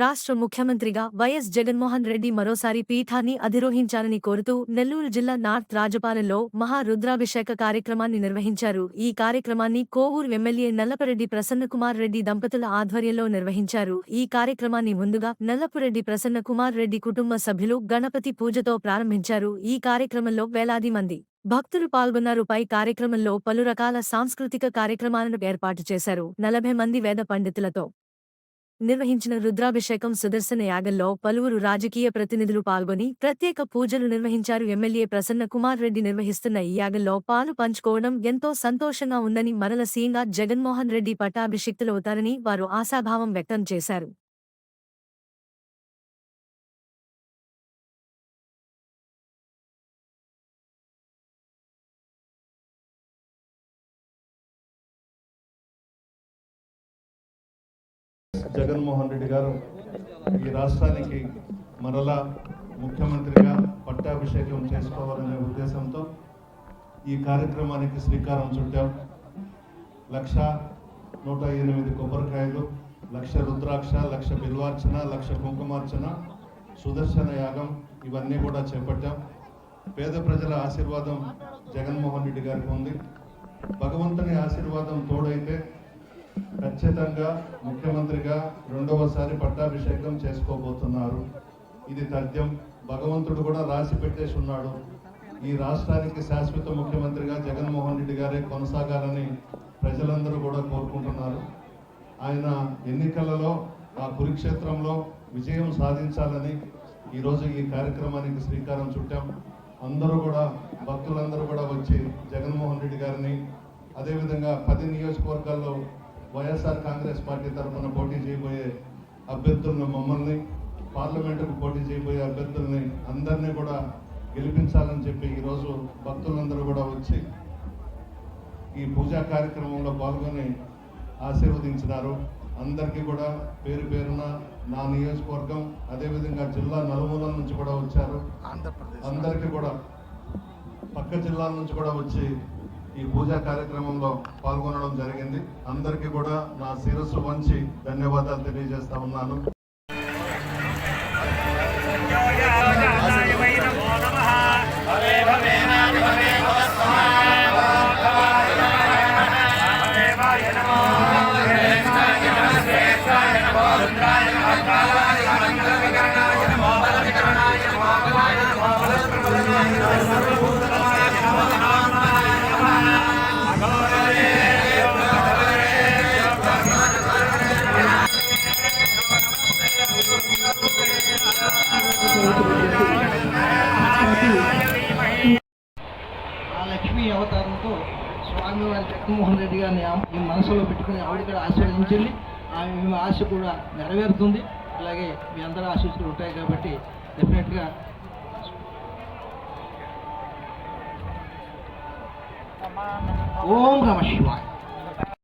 రాష్ట్ర ముఖ్యమంత్రిగా వైఎస్ జగన్మోహన్ రెడ్డి మరోసారి పీఠాన్ని అధిరోహించాలని కోరుతూ నెల్లూరు జిల్లా నార్త్ రాజపాలెంలో మహా రుద్రాభిషేక కార్యక్రమాన్ని నిర్వహించారు. ఈ కార్యక్రమాన్ని కోవూరు ఎమ్మెల్యే నల్లపరెడ్డి ప్రసన్నకుమార్ రెడ్డి దంపతుల ఆధ్వర్యంలో నిర్వహించారు. ఈ కార్యక్రమాన్ని ముందుగా నల్లపురెడ్డి ప్రసన్నకుమార్ రెడ్డి కుటుంబ సభ్యులు గణపతి పూజతో ప్రారంభించారు. ఈ కార్యక్రమంలో వేలాది మంది భక్తులు పాల్గొన్నారు. పై కార్యక్రమంలో పలు రకాల సాంస్కృతిక కార్యక్రమాలను ఏర్పాటు చేశారు. నలభై మంది వేద పండితులతో నిర్వహించిన రుద్రాభిషేకం సుదర్శన యాగంలో పలువురు రాజకీయ ప్రతినిధులు పాల్గొని ప్రత్యేక పూజలు నిర్వహించారు. ఎమ్మెల్యే ప్రసన్న కుమార్ రెడ్డి నిర్వహిస్తున్న ఈ యాగంలో పాలు పంచుకోవడం ఎంతో సంతోషంగా ఉందని మరల సీఎంగా జగన్మోహన్ రెడ్డి పట్టాభిషిక్తులవుతారని వారు ఆశాభావం వ్యక్తం చేశారు. జగన్మోహన్ రెడ్డి గారు ఈ రాష్ట్రానికి మరలా ముఖ్యమంత్రిగా పట్టాభిషేకం చేసుకోవాలనే ఉద్దేశంతో ఈ కార్యక్రమానికి శ్రీకారం చుట్టాం. లక్ష నూట ఎనిమిది కొబ్బరికాయలు లక్ష రుద్రాక్ష లక్ష బిల్వార్చన లక్ష కుంకుమార్చన సుదర్శన యాగం ఇవన్నీ కూడా చేపట్టాం. పేద ప్రజల ఆశీర్వాదం జగన్మోహన్ రెడ్డి గారికి ఉంది. భగవంతుని ఆశీర్వాదం తోడైతే ఖచ్చితంగా ముఖ్యమంత్రిగా రెండవసారి పట్టాభిషేకం చేసుకోబోతున్నారు. ఇది తథ్యం. భగవంతుడు కూడా రాసి పెట్టేసి ఉన్నాడు. ఈ రాష్ట్రానికి శాశ్వత ముఖ్యమంత్రిగా జగన్మోహన్ రెడ్డి గారే కొనసాగాలని ప్రజలందరూ కూడా కోరుకుంటున్నారు. ఆయన ఎన్నికలలో ఆ కురుక్షేత్రంలో విజయం సాధించాలని ఈరోజు ఈ కార్యక్రమానికి శ్రీకారం చుట్టాం. అందరూ కూడా భక్తులందరూ కూడా వచ్చి జగన్మోహన్ రెడ్డి గారిని అదేవిధంగా పది నియోజకవర్గాల్లో వైఎస్ఆర్ కాంగ్రెస్ పార్టీ తరఫున పోటీ చేయబోయే అభ్యర్థులను మమ్మల్ని పార్లమెంటుకు పోటీ చేయబోయే అభ్యర్థుల్ని అందరినీ కూడా గెలిపించాలని చెప్పి ఈరోజు భక్తులందరూ కూడా వచ్చి ఈ పూజా కార్యక్రమంలో పాల్గొని ఆశీర్వదించినారు. అందరికీ కూడా పేరు పేరున నా నియోజకవర్గం అదేవిధంగా జిల్లా నలుమూలల నుంచి కూడా వచ్చారు. అందరికీ కూడా పక్క జిల్లాల నుంచి కూడా వచ్చి ఈ పూజా కార్యక్రమంలో పాల్గొనడం జరిగింది. అందరికీ కూడా నా శిరస్సు వంచి ధన్యవాదాలు తెలియజేస్తా ఉన్నాను. ఆ స్వామివారి జగన్మోహన్ రెడ్డి గారిని ఈ మనసులో పెట్టుకుని ఆవిడ కూడా ఆశీర్వదించండి ఆమె ఆశ కూడా నెరవేరుతుంది. అలాగే మీ అందరి ఆశీస్సులు ఉంటాయి కాబట్టి డెఫినెట్గా ఓం నమ శివాయ.